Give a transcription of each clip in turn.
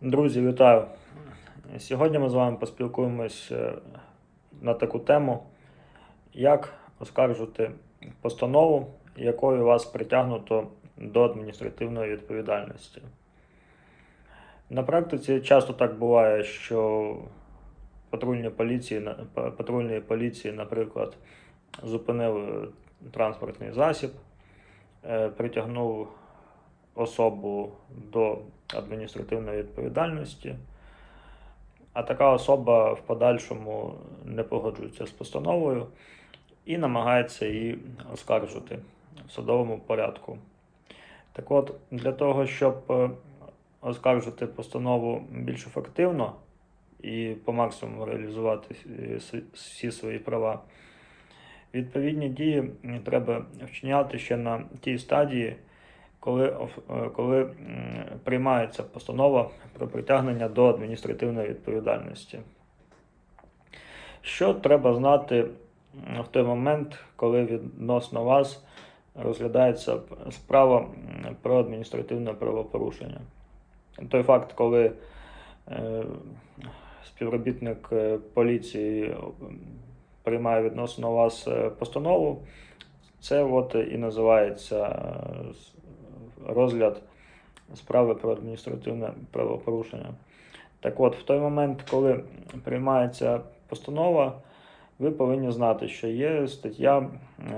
Друзі, вітаю! Сьогодні ми з вами поспілкуємось е, на таку тему, як оскаржити постанову, якою вас притягнуто до адміністративної відповідальності. На практиці часто так буває, що патрульні поліції, на- па- патрульної поліції, наприклад, зупинив е, транспортний засіб, е, притягнув особу до адміністративної відповідальності, а така особа в подальшому не погоджується з постановою і намагається її оскаржити в судовому порядку. Так от, для того, щоб е, оскаржити постанову більш ефективно і по максимуму реалізувати е, всі свої права, відповідні дії треба вчиняти ще на тій стадії, коли, е, коли приймається постанова про притягнення до адміністративної відповідальності. Що треба знати в той момент, коли відносно вас розглядається справа про адміністративне правопорушення? Той факт, коли е, співробітник е, поліції приймає відносно вас постанову, це от і називається розгляд справи про адміністративне правопорушення. Так от, в той момент, коли приймається постанова, ви повинні знати, що є стаття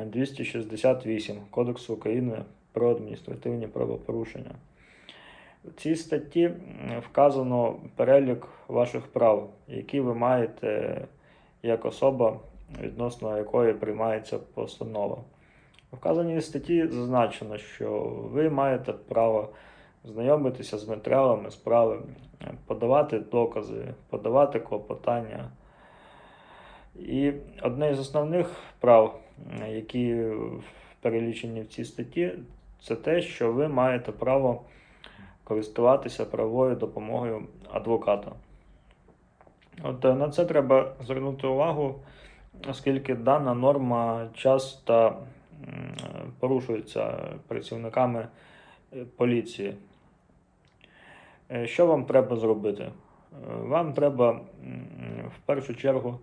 е, 268 Кодексу України про адміністративні правопорушення. В цій статті вказано перелік ваших прав, які ви маєте як особа, відносно якої приймається постанова. Вказаній статті зазначено, що ви маєте право знайомитися з матеріалами справи, подавати докази, подавати клопотання. І одне з основних прав, які перелічені в цій статті, це те, що ви маєте право користуватися правовою допомогою адвоката. От е, на це треба звернути увагу, оскільки дана норма часто м, порушується працівниками е, поліції. Е, Що вам треба зробити? Е, Вам треба в першу чергу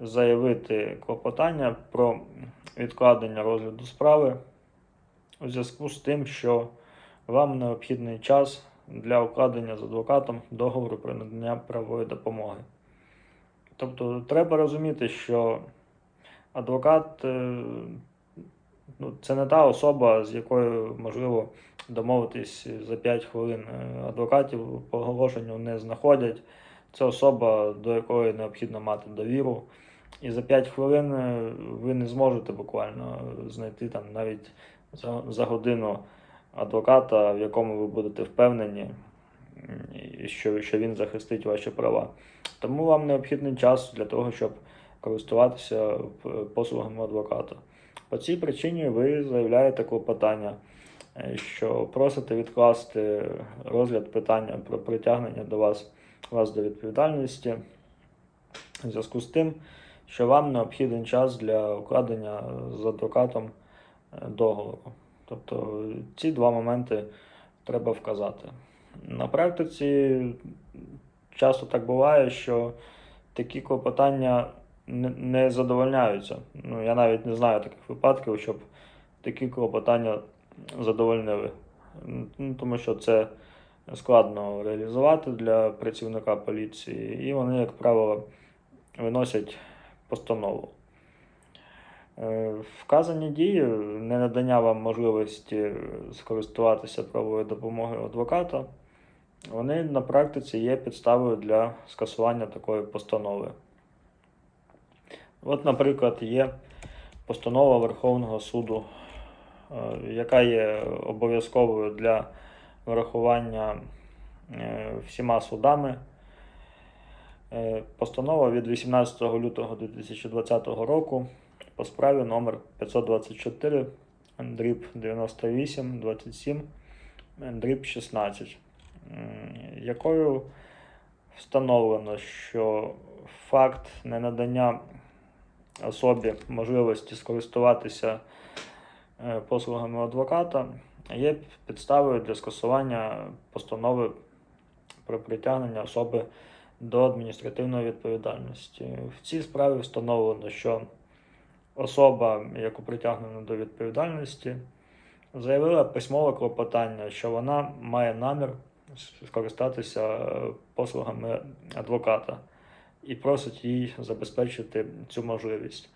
заявити клопотання про відкладення розгляду справи у зв'язку з тим, що вам необхідний час для укладення з адвокатом договору про надання правової допомоги. Тобто треба розуміти, що адвокат ну, це не та особа, з якою можливо домовитись за 5 хвилин. Е, Адвокатів по оголошенню не знаходять. Це особа, до якої необхідно мати довіру. І за 5 хвилин е, ви не зможете буквально знайти там навіть за, за годину адвоката, в якому ви будете впевнені, що, що він захистить ваші права. Тому вам необхідний час для того, щоб користуватися послугами адвоката. По цій причині ви заявляєте клопотання, е, що просите відкласти розгляд питання про притягнення до вас, вас до відповідальності в зв'язку з тим, що вам необхідний час для укладення з адвокатом е, договору. Тобто ці два моменти треба вказати. На практиці часто так буває, що такі клопотання не- не задовольняються. Ну, я навіть не знаю таких випадків, щоб такі клопотання задовольнили. Ну, тому що це складно реалізувати для працівника поліції, і вони, як правило, виносять постанову. Е, Вказані дії, ненадання вам можливості скористуватися правовою допомогою адвоката, вони на практиці є підставою для скасування такої постанови. От, наприклад, є постанова Верховного суду, е, яка є обов'язковою для врахування е, всіма судами. Е, Постанова від 18 лютого 2020 року по справі номер 524 дріб 98 27 дріб 16, якою встановлено, що факт ненадання особі можливості скористуватися е, послугами адвоката є підставою для скасування постанови про притягнення особи до адміністративної відповідальності. В цій справі встановлено, що особа, яку притягнено до відповідальності, заявила письмове клопотання, що вона має намір скористатися е, послугами адвоката і просить їй забезпечити цю можливість.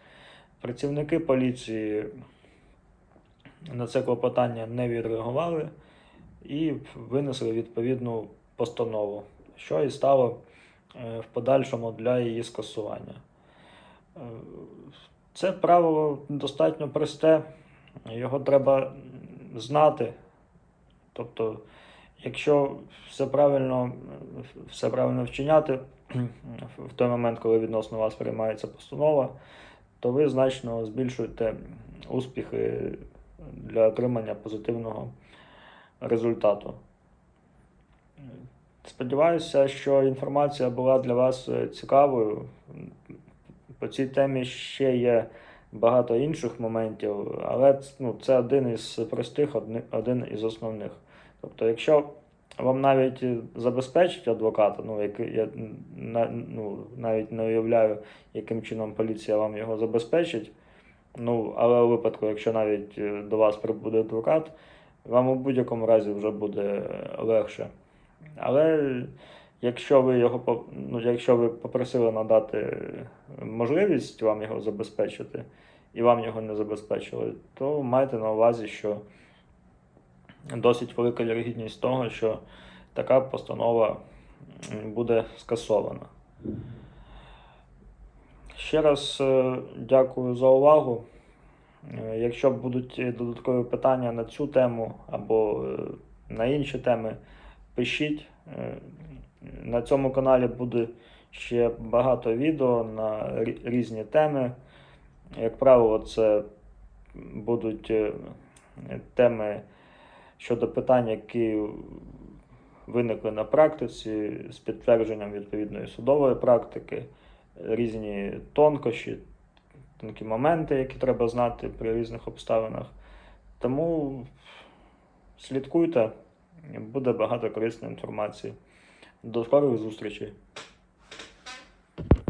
Працівники поліції на це клопотання не відреагували і винесли відповідну постанову, що і стало е, в подальшому для її скасування. Е, Це правило достатньо просте, його треба знати. Тобто, якщо все правильно, все правильно вчиняти в той момент, коли відносно вас приймається постанова, то ви значно збільшуєте успіхи для отримання позитивного результату. Сподіваюся, що інформація була для вас цікавою. По цій темі ще є багато інших моментів, але ну, це один із простих, один із основних. Тобто, якщо вам навіть е, забезпечить адвоката, ну, який я ну, навіть не уявляю, яким чином поліція вам його забезпечить. Ну, але у випадку, якщо навіть е, до вас прибуде адвокат, вам у будь-якому разі вже буде е, легше. Але якщо ви його ну, якщо ви попросили надати можливість вам його забезпечити, і вам його не забезпечили, то майте на увазі, що досить велика вірогідність того, що така постанова буде скасована. Ще раз е, дякую за увагу. Е, Якщо будуть додаткові питання на цю тему або е, на інші теми, пишіть. На цьому каналі буде ще багато відео на різні теми. Як правило, це будуть теми щодо питань, які виникли на практиці з підтвердженням відповідної судової практики, різні тонкощі, тонкі моменти, які треба знати при різних обставинах. Тому слідкуйте, буде багато корисної інформації. До скорих зустрічей!